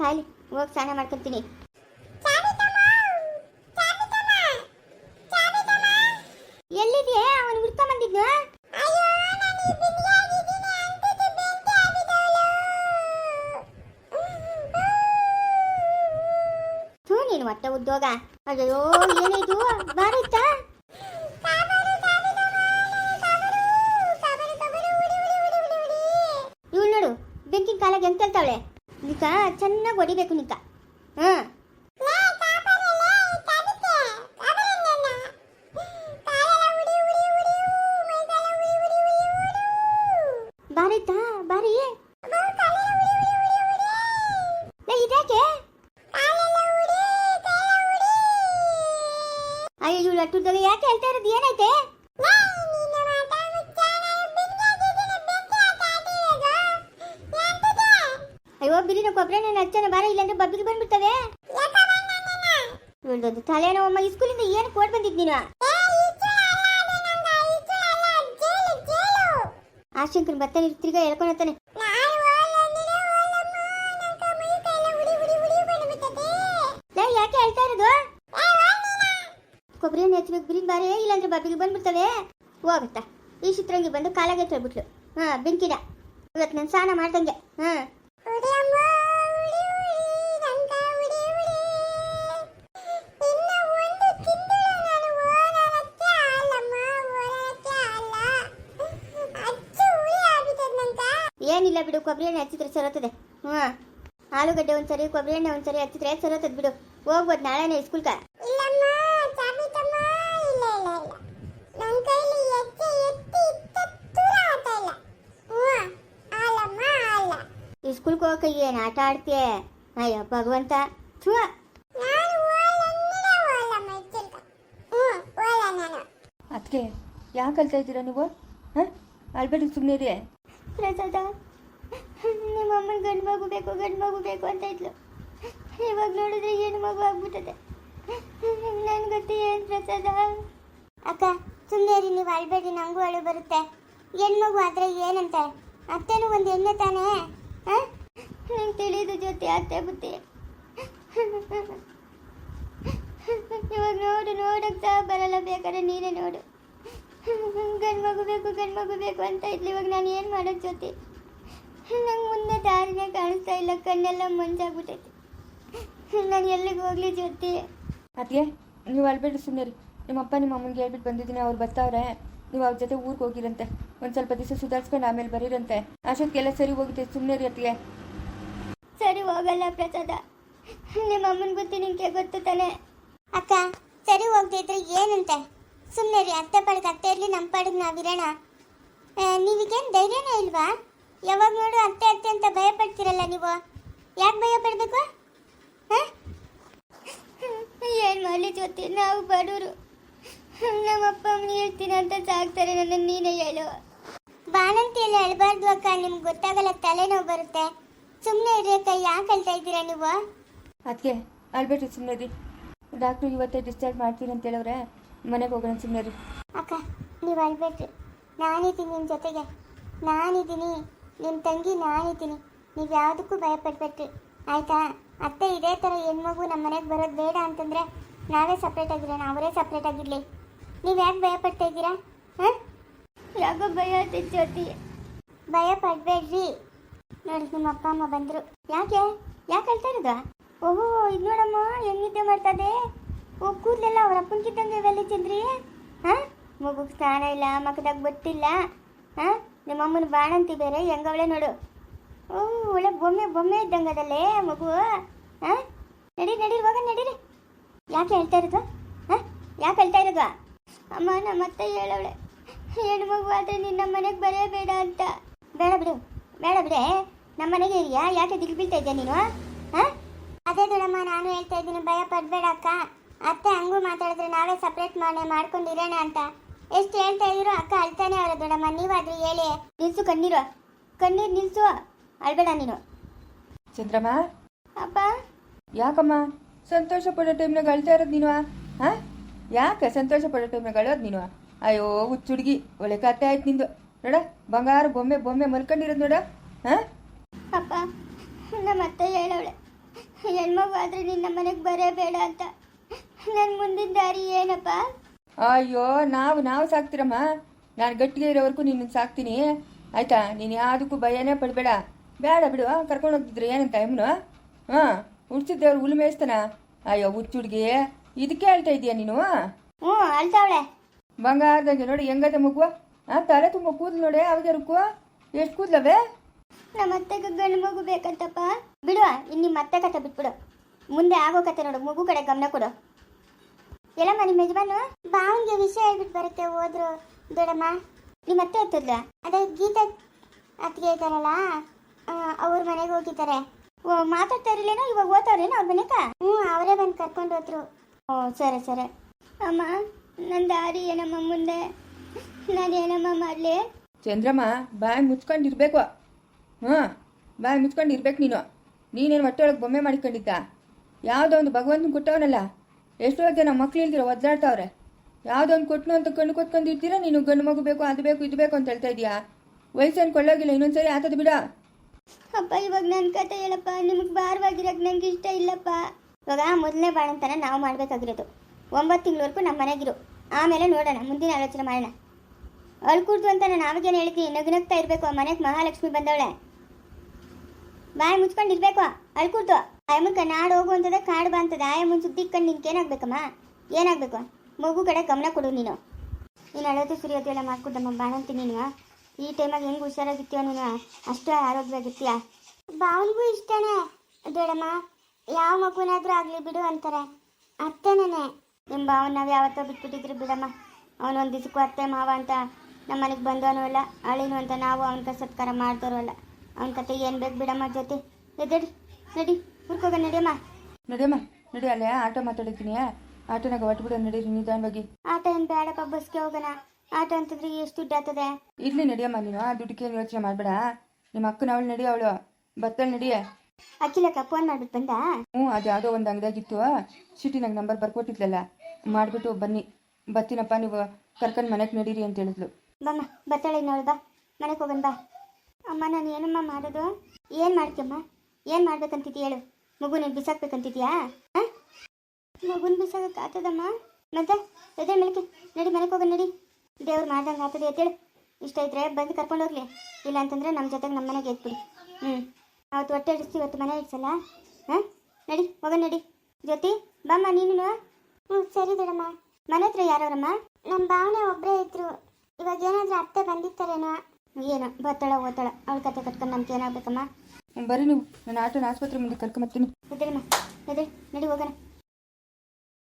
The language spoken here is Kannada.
ಕಾಯ್ಲಿ, ಹೋಗಿ ಸ್ನಾನ ಮಾಡ್ಕೊತೀನಿ. ಎಲ್ಲಿದೆಯೇ ಅವನು ಹುಡ್ಕೊಂಡ್ ಬಂದಿದ್ನು? ನೀನು ಹೊಟ್ಟೆ ಉದ್ಯೋಗ ಅಯ್ಯೋ ಏನಿದು ಬಾರೈತಾ? ಇವಳು ನೋಡು, ಬೆಂಕಿನ ಕಾಲಾಗ ಎಂತ ಹೇಳ್ತಾವಳೆ ನಿಕ ಚೆನ್ನಾಗಿ ಹೊಡಿಬೇಕು ನಿಕ. ಹಾ ಅಯ್ಯೋ ಬಿರಿನ ಕೊಬ್ಬರಿ ನಾನು ಹಚ್ಚನ ಬಾರ ಇಲ್ಲಾಂದ್ರೆ ಬಬ್ಬಿಗೆ ಬಂದ್ಬಿಡ್ತವೆ. ಇವಳ್ದೊಂದು ತಲೆನೋ ಅಮ್ಮ. ಸ್ಕೂಲಿಂದ ಏನು ಕೊಡ್ ಬಂದಿದ್ ನೀನು? ಆಶಂಕರ್ ಬರ್ತಾನೆ ತಿರ್ಗಾ ಹೇಳ್ಕೊಂಡು ಲೇ, ಯಾಕೆ ಹೇಳ್ತಾ ಇರೋದು? ಕೊಬ್ಬರಿ ಹಚ್ಬೇಕು ಬಿರಿನ್ ಬಾರಿ ಇಲ್ಲಾಂದ್ರೆ ಬಬ್ಬಿಗೆ ಬಂದ್ಬಿಡ್ತವೆ. ಹೋಗುತ್ತಾ ಈ ಚಿತ್ರಂಗಿ ಬಂದು ಕಾಲಾಗೆ ತೊಳ್ಬಿಟ್ಲು ಹಾ ಬೆಂಕಿನ. ಇವತ್ತು ನಾನು ಸ್ನಾನ ಮಾಡ್ದಂಗೆ. ಹಾ. ಏನಿಲ್ಲ ಬಿಡು ಕೊಬ್ಬರಿ ಎಣ್ಣೆ ಹಚ್ಚಿದ್ರೆ ಸರೋತದೆ. ಹ್ಞೂ. ಆಲೂಗಡ್ಡೆ ಒಂದ್ಸರಿ ಕೊಬ್ಬರಿ ಎಣ್ಣೆ ಒಂದ್ಸರಿ ಹಚ್ಚಿದ್ರೆ ಸರೋತದೆ ಬಿಡು. ಹೋಗ್ಬೋದು ನಾಳೆನೇ ಸ್ಕೂಲ್ಕ ಸ್ಕೂಲ್ಗೆ ಹೋಗಕ್ಕೆ ಏನು ಆಟ ಆಡ್ತೀಯ? ಅಯ್ಯೋ ಭಗವಂತ. ಥೂ. ಅದಕ್ಕೆ ಯಾಕೆ ಕಲ್ತಾ ಇದ್ದೀರಾ ನೀವು? ಹಾಂ? ಅಳ್ಬೇಡಿ ಸುಮ್ಮನೆ ರೀ ಪ್ರಸಾದ. ನಿಮ್ಮ ಅಮ್ಮನ ಗಂಡು ಮಗು ಬೇಕು ಗಂಡು ಮಗು ಬೇಕು ಅಂತ ಇದ್ಲು. ಇವಾಗ ನೋಡಿದ್ರೆ ಏನು ಮಗು ಆಗ್ಬಿಟ್ಟದೆ. ನನ್ಗೆ ಗೊತ್ತಿ ಏನು ಪ್ರಸಾದ? ಅಕ್ಕ ಸುಮ್ಮನೆ ರೀ ನೀವು ಅಳ್ಬೇಡಿ ನಂಗೂ ಅಳು ಬರುತ್ತೆ. ಹೆಣ್ಮಗು ಆದ್ರೆ ಏನಂತೆ? ಅತ್ತೆನೂ ಒಂದು ಹೆಣ್ಣೆ ತಾನೇ? ನಂಗೆ ತಿಳಿದು ಜೊತೆ ಅತ್ತೆ ಬುದ್ಧಿ. ಇವಾಗ ನೋಡು ನೋಡಕ್ಕೆ ಸಹ ಬರಲ್ಲ ಬೇಕಾದ್ರೆ ನೀನೇ ನೋಡು. ಗಂಡು ಮಗು ಬೇಕು ಗಂಡು ಮಗು ಬೇಕು ಅಂತ ಇದ್ಲಿ. ಇವಾಗ ನಾನು ಏನು ಮಾಡೋದು ಜೊತೆ? ನಂಗೆ ಮುಂದೆ ದಾರಿನೇ ಕಾಣಿಸ್ತಾ ಇಲ್ಲ. ಕಣ್ಣೆಲ್ಲ ಮಂಜಾಗ್ಬಿಟ್ಟೈತೆ. ನಾನು ಎಲ್ಲಿಗೆ ಹೋಗ್ಲಿ ಜೊತೆ? ಅದಕ್ಕೆ ನೀವು ಅಳ್ಬೇಡಿ ಸುಮ್ಮನೆ ರೀ ನಿಮ್ಮಪ್ಪ ನಿಮ್ಮ ಅಮ್ಮನಿಗೆ ಹೇಳ್ಬಿಟ್ಟು ಬಂದಿದ್ದೀನಿ. ಅವ್ರು ಬರ್ತಾವ್ರೆ ನೀವು ಅವ್ರ ಜೊತೆ ಊರಿಗೆ ಹೋಗಿರಂತೆ. ಒಂದು ಸ್ವಲ್ಪ ದಿವಸ ಸುಧಾರಿಸ್ಕೊಂಡು ಆಮೇಲೆ ಬರೀರಂತೆ. ಅಷ್ಟೊತ್ತಿಗೆಲ್ಲ ಸರಿ ಹೋಗಿದೆ ಸುಮ್ಮನೆ ರೀ ಸರಿ ಹೋಗಲ್ಲ ಪ್ರಸಾದ. ನಿಮ್ಮ ಅಮ್ಮನ ಗೊತ್ತಿ ನಿಂಗೆ ಗೊತ್ತು ತಾನೆ? ಅಕ್ಕ ಸರಿ ಹೋಗ್ತಿದ್ರೆ ಏನಂತೆ? ಸುಮ್ಮನೆ ರೀ ಅತ್ತೆ ಪಾಡಿಗೆ ಅತ್ತೆ ಇರಲಿ ನಮ್ಮ ಪಾಡಿಗೆ ನಾವಿರೋಣ ನೀವಿಗೇನು ಧೈರ್ಯನೇ ಇಲ್ವಾ? ಯಾವಾಗ ನೋಡು ಅತ್ತೆ ಅತ್ತೆ ಅಂತ ಭಯ ಪಡ್ತೀರಲ್ಲ ನೀವು. ಯಾಕೆ ಭಯ ಪಡಬೇಕು? ಏನು ಮಾಡಲಿ ಜೊತೆ ನಾವು ಬಡವರು ನಮ್ಮ ಅಪ್ಪ ಅಮ್ಮನ ಹೇಳ್ತೀನಿ ಅಂತ ಸಾಕ್ತಾರೆ ನನ್ನ ನೀನೇ ಹೇಳು. ಬಾಣಂತಿಯಲ್ಲಿ ಅಳಬಾರ್ದು ಅಕ್ಕ ನಿಮ್ಗೆ ಗೊತ್ತಾಗಲ್ಲ ತಲೆನೋವು ಬರುತ್ತೆ. ಸುಮ್ಮನೆ ಇರಿ ಅಕ್ಕ ಯಾಕೆ ಅಳ್ತಾ ಇದ್ದೀರಾ ನೀವು? ಅದಕ್ಕೆ ಅಳ್ಬೇಡ್ರಿ ಸುಮ್ಮನೆ ರೀ ಡಾಕ್ಟ್ರು ಇವತ್ತೇ ಡಿಸ್ಚಾರ್ಜ್ ಮಾಡ್ತೀನಿ ಅಂತ ಹೇಳಿದ್ರೆ ಮನೆಗೆ ಹೋಗೋಣ ಸುಮ್ಮನೆ ರೀ ಅಕ್ಕ ನೀವು ಅಳ್ಬೇಡ್ರಿ. ನಾನಿದ್ದೀನಿ ನಿಮ್ಮ ಜೊತೆಗೆ. ನಾನಿದ್ದೀನಿ. ನಿಮ್ಮ ತಂಗಿ ನಾನಿದ್ದೀನಿ. ನೀವು ಯಾವುದಕ್ಕೂ ಭಯಪಡ್ಬೇಡ್ರಿ. ಆಯಿತಾ? ಆಯ್ತಾ ಅತ್ತೆ ಇದೇ ಥರ ಹೆಣ್ಮಗು ನಮ್ಮ ಮನೆಗೆ ಬರೋದು ಬೇಡ ಅಂತಂದರೆ ನಾವೇ ಸಪ್ರೇಟ್ ಆಗಿರೋಣ ಅವರೇ ಸಪ್ರೇಟ್ ಆಗಿರಲಿ. ನೀವು ಯಾಕೆ ಭಯಪಡ್ತಾ ಇದ್ದೀರಾ? ಹಾಂ? ಯಾಕೋ ಭಯ ಜೊತೆ ಭಯ ಪಡಬೇಡ್ರಿ. ನೋಡಿ ನಿಮ್ಮ ಅಪ್ಪ ಅಮ್ಮ ಬಂದರು. ಯಾಕೆ? ಯಾಕೆ ಹೇಳ್ತಾ ಇರೋದು? ಓಹೋ ಇದು ನೋಡಮ್ಮ ಹೆಂಗಿದ್ದೆ ಮಾಡ್ತದೆ ಕೂದಲೆಲ್ಲ ಅವ್ರ ಅಪ್ಪನ್ಕಿದ್ದಂಗೆ ಇವೆಲ್ಲ ಚಂದ್ರಿ? ಹಾಂ? ಮಗುಗೆ ಸ್ನಾನ ಇಲ್ಲ, ಮಕ್ಕದಾಗ ಗೊತ್ತಿಲ್ಲ ಹಾಂ? ನಿಮ್ಮ ಅಮ್ಮನ ಬಾಣಂತಿ ಬೇರೆ ಹೆಂಗವಳೆ ನೋಡು. ಓ, ಒಳ್ಳೆ ಬೊಮ್ಮೆ ಬೊಮ್ಮೆ ಇದ್ದಂಗೆ ಅದಲ್ಲೇ ಮಗು. ಹಾಂ? ನಡಿ ನಡಿ ಹೋಗ, ನಡೀರಿ. ಯಾಕೆ ಹೇಳ್ತಾ ಇರೋದು? ಹಾಂ? ಯಾಕೆ ಹೇಳ್ತಾ ಇರೋದು? ಅಮ್ಮ, ನಮ್ಮ ಅತ್ತೆ ಹೇಳವಳೆ. ಹೆಣ್ಣು ಮಗು ಆದರೆ ನಿನ್ನ ಮನೆಗೆ ಬರೆಯಬೇಡ ಅಂತ. ಬೇಡ ಬಿಡು, ಬೇಡ ಬಿಡೆ. ನಮ್ಮ ಮನೆಗೆ ಇದೆಯಾ ಯಾಕೆ ದಿಗ್ಬೀಳ್ತಾ ಬೀಳ್ತಾ ಇದ್ಯಾ ನೀನು? ಹಾಂ? ಅದೇ ದೊಡಮ್ಮ ನಾನು ಹೇಳ್ತಾ ಇದ್ದೀನಿ, ಭಯ ಪಡಬೇಡ ಅಕ್ಕ. ಅತ್ತೆ ಹಂಗೂ ಮಾತಾಡಿದ್ರೆ ನಾವೇ ಸಪ್ರೇಟ್ ಮನೆ ಮಾಡ್ಕೊಂಡಿರೋಣ ಅಂತ. ಎಷ್ಟು ಹೇಳ್ತಾ ಇದ್ದೀರೋ ಅಕ್ಕ ಅಳ್ತಾನೆ ಅವರ ದೊಡ್ಡಮ್ಮ ನೀವಾದ್ರೂ ಹೇಳಿ. ನಿಲ್ಸು ಕಣ್ಣೀರು. ಕಣ್ಣೀರು ನಿಲ್ಸು. ಅಳ್ಬೇಡ ನೀನು. ಚಂದ್ರಮ್ಮ? ಅಪ್ಪ? ಯಾಕಮ್ಮ? ಸಂತೋಷ ಪಡೋ ಟೈಮ್ನಾಗ ಅಳ್ತಾ ಇರೋದು ನೀನು ಹಾಂ? ಯಾಕೆ ಸಂತೋಷ ಪಡೋ ಟೈಮ್ನಾಗ ಅಳೋದು ನೀನು ಅಯ್ಯೋ ಹುಚ್ಚು ಹುಡುಗಿ ಒಳ್ಳೆ ಕತೆ ಆಯ್ತು ನಿಂದು. ನೋಡ ಬಂಗಾರ ಬೊಮ್ಮೆ ಬೊಮ್ಮೆ ಮಲ್ಕೊಂಡಿರೋದು ನೋಡ ಹಾಂ ಅಪ್ಪ ನಮ್ಮ ಅತ್ತೆ ಹೇಳವಳೆ ಹೆಣ್ಮಗು ಆದ್ರೆ ನಿನ್ನ ಮನೆಗೆ ಬರಬೇಡ ಅಂತ. ನನ್ನ ಮುಂದಿನ ದಾರಿ ಏನಪ್ಪ? ಅಯ್ಯೋ ನಾವು ನಾವು ಸಾಕ್ತಿರಮ್ಮ. ನಾನು ಗಟ್ಟಿಗೆ ಇರೋವರೆಗೂ ನಿನ್ನ ಸಾಕ್ತೀನಿ. ಆಯ್ತಾ? ನೀನು ಯಾವುದಕ್ಕೂ ಭಯನೇ ಪಡಬೇಡ. ಬೇಡ ಬಿಡು ಕರ್ಕೊಂಡು ಹೋಗ್ತಿದ್ರು ಏನಂತ ಎಮ್ನು ಹಾಂ ಹುಡ್ಸಿದ್ದೇವ್ರು ಹುಲ್ ಮೇಯಿಸ್ತಾನ? ಅಯ್ಯೋ ಹುಚ್ಚು ಹುಡುಗಿ. ಇದಕ್ಕೆ ಹೇಳ್ತಾ ಇದೀಯ ನೀನು ಹ್ಞೂ ಅಳ್ತಾವಳೆ ಬಂಗಾರದಂಗೆ ನೋಡಿ ಹೆಂಗದ ಮಗುವ. ಆ ತಲೆ ತುಂಬ ಕೂದಲು ನೋಡಿ ಅವಾಗ ರುಕ್ಕು ಎಷ್ಟು ಕೂದಲವೇ? ನಮ್ಮ ಅತ್ತೆಗೆ ಗಂಡು ಮಗು ಬೇಕಂತಪ್ಪ. ಬಿಡುವ ಇನ್ನು ನಿಮ್ಮ ಅತ್ತೆ ಕತೆ ಬಿಟ್ಬಿಡು. ಮುಂದೆ ಆಗೋ ಕತೆ ನೋಡು ಮಗು ಕಡೆ ಗಮನ ಕೊಡು. ಎಲ್ಲಮ್ಮ ನಿಮ್ಮ ಯಜಮಾನು ಬಾವನ್ಗೆ ವಿಷಯ ಹೇಳ್ಬಿಟ್ಟು ಬರುತ್ತೆ ಹೋದ್ರು ದೊಡಮ್ಮ. ನಿಮ್ಮ ಅತ್ತೆ ಎತ್ತದ್ಲ? ಅದೇ ಗೀತಾ ಅತ್ತಿಗೆ ಇದ್ದಾರಲ್ಲ ಅವ್ರ ಮನೆಗೆ ಹೋಗಿದ್ದಾರೆ. ಓ, ಮಾತಾಡ್ತಾ ಇರಲೇನೋ ಇವಾಗ ಓದ್ತಾವ್ರೇನೋ ಅವ್ರ ಮನೆಗ? ಹ್ಞೂ, ಅವರೇ ಬಂದು ಕರ್ಕೊಂಡು ಹೋದ್ರು. ಓ, ಸರಿ ಸರಿ. ಅಮ್ಮ ನನ್ನ ದಾರಿ ಏನಮ್ಮ ಮುಂದೆ? ನಾನು ಏನಮ್ಮ ಮಾಡಲಿ? ಚಂದ್ರಮ್ಮ, ಬಾಯಿ ಮುಚ್ಕೊಂಡಿರ್ಬೇಕು ಹಾಂ ಬಾಯಿ ಮುಚ್ಕೊಂಡಿರ್ಬೇಕು ನೀನು. ನೀನೇನು ಹೊಟ್ಟೆ ಒಳಗೆ ಬೊಮ್ಮೆ ಮಾಡಿಕೊಂಡಿದ್ದ? ಯಾವುದೋ ಒಂದು ಭಗವಂತನ ಕೊಟ್ಟವನಲ್ಲ. ಎಷ್ಟೋ ಜನ ಮಕ್ಳು ಇಲ್ದಿರ ಒದ್ದಾಡ್ತಾವ್ರೆ ಯಾವುದೋ ಒಂದು ಕೊಟ್ಟನು ಅಂತ ಕಣ್ಣು ಕೊತ್ಕೊಂಡಿರ್ತೀರಾ ನೀನು ಗಂಡು ಮಗು ಬೇಕು, ಅದು ಬೇಕು, ಇದು ಬೇಕು ಅಂತ ಹೇಳ್ತಾ ಇದೀಯಾ ವಯಸ್ಸೇನು ಕೊಳ್ಳೋಗಿಲ್ಲ, ಇನ್ನೊಂದ್ಸರಿ ಆತದ ಬಿಡ. ಅಪ್ಪ, ಇವಾಗ ನನ್ನ ಕತೆ ಹೇಳಪ್ಪ. ನಿಮಗೆ ಭಾರವಾಗಿರೋಕೆ ನಂಗೆ ಇಷ್ಟ ಇಲ್ಲಪ್ಪ. ಇವಾಗ ಮೊದಲನೇ ಬಾಳಂತನ ನಾವು ಮಾಡಬೇಕಾಗಿರೋದು. ಒಂಬತ್ತು ತಿಂಗಳವರೆಗೂ ನಮ್ಮ ಮನೆಗಿರು. ಆಮೇಲೆ ನೋಡೋಣ, ಮುಂದಿನ ಆಲೋಚನೆ ಮಾಡೋಣ. ಅಳ್ಕೂಡ್ದು ಅಂತ ನಾನು ಆವಾಗೇನು ಹೇಳ್ತೀನಿ ನಗುನಗ್ತಾ ಇರಬೇಕು ಮನೆಗೆ ಮಹಾಲಕ್ಷ್ಮಿ ಬಂದವಳೆ. ಬಾಯಿ ಮುಚ್ಕೊಂಡಿರ್ಬೇಕು ಅಳ್ಕೂಡ್ದು ಆಯಮ್ಮಕ್ಕ, ನಾಡು ಹೋಗು ಅಂತದ ಕಾಡು ಬಾ ಆಯಮ್ಮನ ಸುದ್ದಿ ಕಂಡು ನಿನ್ಗೆ ಏನಾಗಬೇಕಮ್ಮ? ಏನಾಗಬೇಕು? ಮಗು ಕಡೆ ಗಮನ ಕೊಡು ನೀನು. ನೀನು ಅಳೋದು ಸುರಿಯೋದು ಎಲ್ಲ ಮಾಡ್ಕೊಡಮ್ಮ ಬಾಣಂತಿ ನೀನು ಈ ಟೈಮಾಗ ಹೆಂಗೆ ಹುಷಾರಾಗಿರ್ತೀಯ ನೀನು ಅಷ್ಟೇ ಆರೋಗ್ಯವಾಗಿರ್ತೀಯ ಬಾವನಿಗೂ ಇಷ್ಟನೇ. ಬೇಡಮ್ಮ, ಯಾವ ಮಗುನಾದ್ರೂ ಆಗಲಿ ಬಿಡು ಅಂತಾರೆ. ಅತ್ತೆನೇ ನಿಮ್ಮ ಬಾವನ್ ನಾವು ಯಾವತ್ತೋ ಬಿಟ್ಬಿಟ್ಟಿದ್ರು ಬಿಡಮ್ಮ. ಅವನು ಒಂದು ದಿವಸಕ್ಕೂ ಅತ್ತೆ, ಮಾವ ಅಂತ ನಮ್ಮ ಮನೆಗೆ ಬಂದವನು ಅಲ್ಲ, ಅಳಿನು ಅಂತ ನಾವು ಅವನ ಸತ್ಕಾರ ಮಾಡ್ದವರು ಅಲ್ಲ. ಅವನ ಕತೆ ಏನು ಬೇಕು ಬಿಡಮ್ಮ ಜೊತೆ. ಎದಡಿ ನಡಿ. ಹುರ್ಕೋಗ ನಡಿಯಮ್ಮ ನಡಿಯಮ್ಮ ನಡಿ ಅಲ್ಲೇ ಆಟೋ ಮಾತಾಡಿದ್ದೀನಿ. ಆಟೋನಾಗ ಹೊಟ್ಬಿಡ ನಡೀರಿ ನಿಧಾನವಾಗಿ. ಆಟೋ ಏನು ಬೇಡಪ್ಪ ಬಸ್ಗೆ ಹೋಗೋಣ. ಆಟೋ ಅಂತಂದ್ರೆ ಎಷ್ಟು ದುಡ್ಡು ಆಗ್ತದೆ ಇರ್ಲಿ ನಡಿಯಮ್ಮ ನೀನು ಆ ದುಡ್ಡಿಗೆ ಯೋಚನೆ ಮಾಡಬೇಡ. ನಿಮ್ಮ ಅಕ್ಕನ ಅವಳು ನಡಿ ಅವಳು. ಬತ್ತಲ್ ನಡಿಯೇ ಅಕ್ಕಿಲಕ್ಕ ಫೋನ್ ಮಾಡ್ಬಿಟ್ಟು ಬಂದ? ಹ್ಞೂ ಅದು ಯಾವುದೋ ಒಂದು ಅಂಗಡಿಯಾಗಿತ್ತು. ಸಿಟಿ ನಂಗೆ ನಂಬರ್ ಬರ್ಕೊಟ್ಟಿದ್ಲಲ್ಲ ಮಾಡಿಬಿಟ್ಟು ಬನ್ನಿ. ಬತ್ತಿನಪ್ಪ ನೀವು ಕರ್ಕೊಂಡು ಮನೆಗೆ ನಡೀರಿ ಅಂತ ಹೇಳಿದ್ಲು. ಬಮ್ಮ ಬತ್ತಾಳೆ ನೋಡು ಬಾ. ಮನೆಗೆ ಹೋಗನ್ ಬಾ. ಅಮ್ಮ ನಾನು ಏನಮ್ಮ ಮಾಡೋದು? ಏನು ಮಾಡ್ತೀಯಮ್ಮ? ಏನು ಮಾಡ್ಬೇಕಂತಿದ್ದೆ ಹೇಳು. ಮಗು ನೀನು ಬಿಸಾಕ್ಬೇಕಂತಿದ್ಯಾ? ಹಾಂ? ಮಗುನ ಬಿಸಾಕಕ್ಕೆ ಆಗ್ತದಮ್ಮ ಮತ್ತೆ? ಎದೆ ಮೇಲಕ್ಕೆ ನಡಿ ಮನೆಗೆ ಹೋಗೋಣ ನಡಿ. ದೇವ್ರು ಮಾಡ್ದಂಗೆ ಆಗ್ತದೆ ಎದ್ದೇಳು ಇಷ್ಟ ಇದ್ರೆ ಬಂದು ಕರ್ಕೊಂಡು ಹೋಗ್ಲಿ. ಇಲ್ಲ ಅಂತಂದ್ರೆ ನಮ್ಮ ಜೊತೆಗೆ ನಮ್ಮ ಮನೆಗೆ ಎತ್ಬಿಡಿ ಹ್ಞೂ ಅವತ್ತು ಹೊಟ್ಟೆ ಇಡಿಸ್ತೀವಿ ಇವತ್ತು ಮನೆ ಇಡ್ಸಲ್ಲ ಹಾಂ? ನಡಿ ಹೋಗೋಣ ನಡಿ. ಜ್ಯೋತಿ ಬಮ್ಮ ನೀನು? ಹ್ಞೂ ಸರಿ ಬೇಡಮ್ಮ ಮನೆ ಹತ್ರ ಯಾರವ್ರಮ್ಮ? ನಮ್ಮ ಭಾವನೆ ಒಬ್ಬರೇ ಇದ್ರು. ಇವಾಗ ಏನಾದ್ರೂ ಅತ್ತೆ ಬಂದಿರ್ತಾರೇನೋ. ಏನೋ ಬತ್ತಳ ಓದ್ತಾಳ ಅವ್ಳ ಕತೆ ಕಟ್ಕೊಂಡು ನಮ್ಗೆ ಏನಾಗಬೇಕಮ್ಮ? ಬರ್ರಿ ನೀವು. ನಾನು ಆಟೋನ ಆಸ್ಪತ್ರೆ ಮುಂದೆ ಕರ್ಕೊಂಬರ್ತೀನಿ. ನಡಿ ಹೋಗೋಣ.